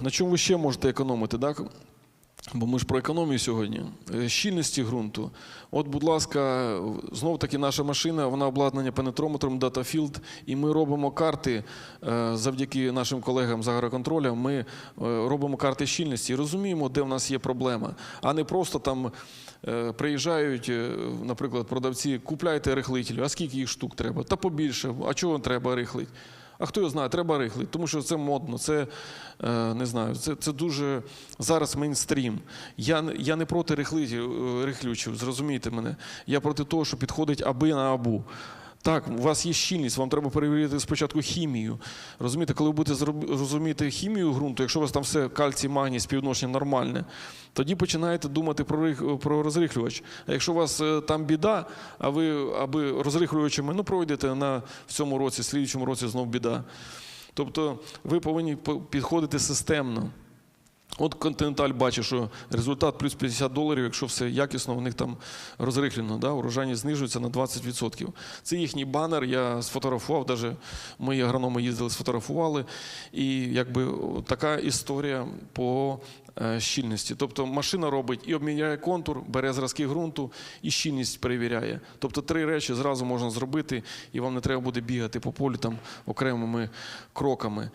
на чому ви ще можете економити? Так? Бо ми ж про економію сьогодні. Е, Щільності ґрунту. От, будь ласка, знов таки наша машина, вона обладнана пенетрометром DataField, і ми робимо карти е, завдяки нашим колегам з агроконтролю. Ми е, робимо карти щільності і розуміємо, де в нас є проблема, а не просто там приїжджають, наприклад, продавці, купляйте рихлителю, а скільки їх штук треба? Та побільше. А чого треба рихлить? А хто його знає, треба рихлить, тому що це модно, це е, не знаю, це, це дуже зараз мейнстрім. Я, я не проти рихлитів, е, рихлючів, зрозумійте мене. Я проти того, що підходить аби на абу. Так, у вас є щільність, вам треба перевірити спочатку хімію. Розумієте, коли ви будете розуміти хімію ґрунту, якщо у вас там все кальцій, магній, співвідношення нормальне, тоді починаєте думати про, про розрихлювач. А якщо у вас е, там біда, а ви аби розрихлювачами ну, пройдете на в цьому році, в слідчому році знов біда. Тобто ви повинні підходити системно. От Континенталь бачить, що результат плюс 50 доларів, якщо все якісно, у них там розрихлено, да? урожайність знижується на 20%. Це їхній банер, я сфотографував, навіть мої агрономи їздили, сфотографували. І якби така історія по е, щільності. Тобто машина робить і обміняє контур, бере зразки ґрунту і щільність перевіряє. Тобто три речі зразу можна зробити, і вам не треба буде бігати по полю там окремими кроками.